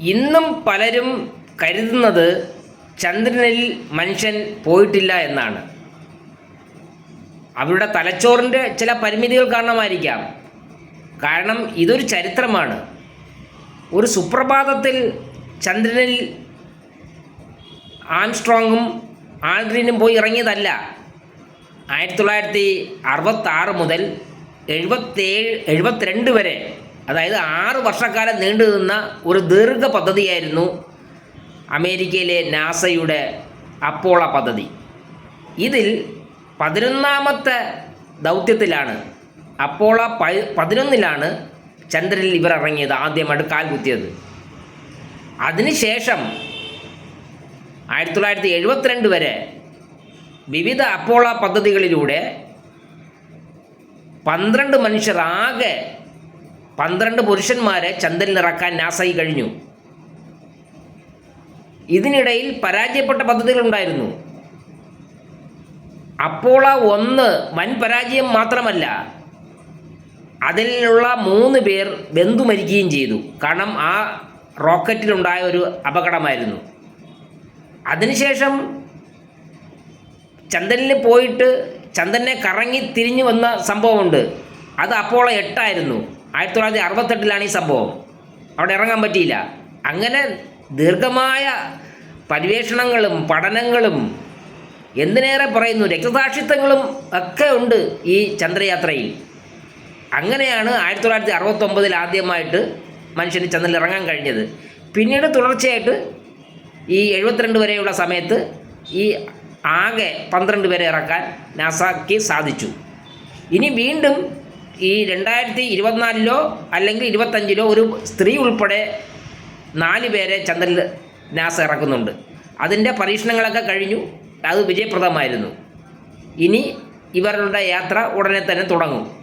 ഇന്നും പലരും കരുതുന്നത് ചന്ദ്രനിൽ മനുഷ്യൻ പോയിട്ടില്ല എന്നാണ്. അവരുടെ തലച്ചോറിന്റെ ചില പരിമിതികൾ കാരണമായിരിക്കാം. കാരണം ഇതൊരു ചരിത്രമാണ്. ഒരു സുപ്രഭാതത്തിൽ ചന്ദ്രനിൽ ആംസ്ട്രോങ്ങും ആൾഡ്രീനും പോയി ഇറങ്ങിയതല്ല. ആയിരത്തി തൊള്ളായിരത്തി അറുപത്താറ് മുതൽ എഴുപത്തേഴ് എഴുപത്തിരണ്ട് വരെ അതായത് ആറ് വർഷക്കാലം നീണ്ടു നിന്ന ഒരു ദീർഘ പദ്ധതിയായിരുന്നു അമേരിക്കയിലെ നാസയുടെ അപ്പോള പദ്ധതി. ഇതിൽ പതിനൊന്നാമത്തെ ദൗത്യത്തിലാണ് അപ്പോള പതിനൊന്നിലാണ് ചന്ദ്രനിൽ ഇവർ ഇറങ്ങിയത് ആദ്യമായിട്ട് കാൽ കുത്തിയത്. അതിനുശേഷം ആയിരത്തി തൊള്ളായിരത്തി എഴുപത്തിരണ്ട് വരെ വിവിധ അപ്പോള പദ്ധതികളിലൂടെ പന്ത്രണ്ട് മനുഷ്യർ ആകെ പന്ത്രണ്ട് പുരുഷന്മാരെ ചന്ദ്രനിൽ ഇറക്കാൻ നാസയി കഴിഞ്ഞു. ഇതിനിടയിൽ പരാജയപ്പെട്ട പദ്ധതികളുണ്ടായിരുന്നു. അപ്പോള ഒന്ന് വൻ പരാജയം മാത്രമല്ല അതിലുള്ള മൂന്ന് പേർ ബന്ധു മരിക്കുകയും ചെയ്തു. കാരണം ആ റോക്കറ്റിലുണ്ടായ ഒരു അപകടമായിരുന്നു. അതിനുശേഷം ചന്ദ്രനിൽ പോയിട്ട് ചന്ദ്രനെ കറങ്ങി തിരിഞ്ഞു വന്ന സംഭവമുണ്ട്. അത് അപ്പോളോ എട്ടായിരുന്നു. ആയിരത്തി തൊള്ളായിരത്തി അറുപത്തെട്ടിലാണ് ഈ സംഭവം. അവിടെ ഇറങ്ങാൻ പറ്റിയില്ല. അങ്ങനെ ദീർഘമായ പര്യവേഷണങ്ങളും പഠനങ്ങളും എന്തിനേറെ പറയുന്നു? രക്തസാക്ഷിത്വങ്ങളും ഒക്കെ ഉണ്ട് ഈ ചന്ദ്രയാത്രയിൽ. അങ്ങനെയാണ് ആയിരത്തി തൊള്ളായിരത്തി അറുപത്തൊമ്പതിൽ ആദ്യമായിട്ട് മനുഷ്യന് ചന്ദ്രനിൽ ഇറങ്ങാൻ കഴിഞ്ഞത്. പിന്നീട് തുടർച്ചയായിട്ട് ഈ എഴുപത്തിരണ്ട് വരെയുള്ള സമയത്ത് ഈ ആകെ പന്ത്രണ്ട് പേരെ ഇറക്കാൻ നാസാക്ക് സാധിച്ചു. ഇനി വീണ്ടും ഈ രണ്ടായിരത്തി ഇരുപത്തിനാലിലോ അല്ലെങ്കിൽ ഇരുപത്തഞ്ചിലോ ഒരു സ്ത്രീ ഉൾപ്പെടെ നാല് പേരെ ചന്ദ്രനിൽ നാസ ഇറക്കുന്നുണ്ട്. അതിന്റെ പരീക്ഷണങ്ങളൊക്കെ കഴിഞ്ഞു. അത് വിജയപ്രദമായിരുന്നു. ഇനി ഇവരുടെ യാത്ര ഉടനെ തന്നെ തുടങ്ങും.